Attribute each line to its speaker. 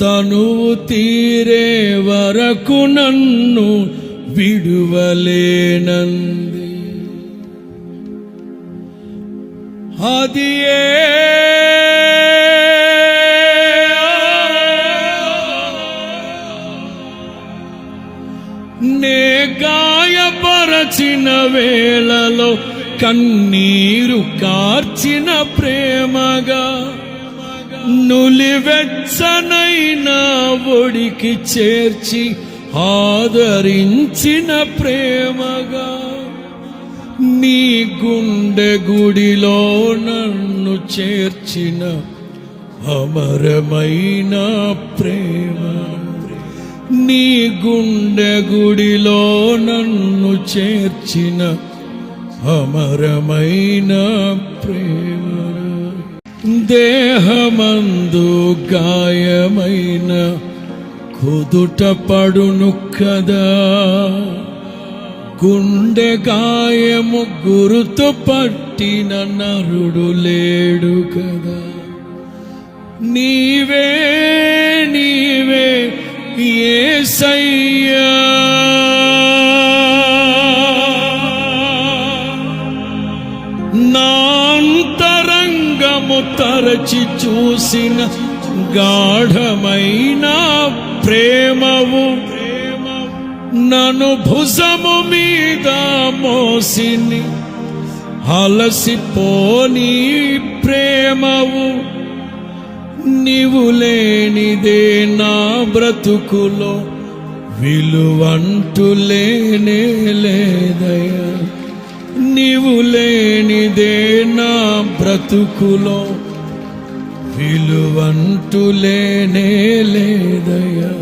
Speaker 1: తనువు తీరే వరకు నన్ను విడువలేనంది. అది నే గాయపరచిన వేళలో కన్నీరు కార్చిన ప్రేమగా నులివెచ్చనైన ఒడికి చేర్చి ఆదరించిన ప్రేమగా నీ గుండె గుడిలో నన్ను చేర్చిన అమరమైన ప్రేమ. నీ గుండె గుడిలో నన్ను చేర్చిన అమరమైన ప్రేమ. దేహమందు గాయమైన కుదుట పడును కదా. గుండె గాయము గురుతు పట్టిన నరుడు లేడు కదా. నీవే నీవే ఏ సయ్యా నాంతరంగము తరచి చూసిన గాఢమైన ప్రేమవు. నను భుజము మీద మోసిని అలసిపోని ప్రేమవు. నీవు లేనిదే నా బ్రతుకులో విలువంటూ లేనే నీవు లేనిదే నా బ్రతుకులో విలువంటూ లేనే లేదయ్యా.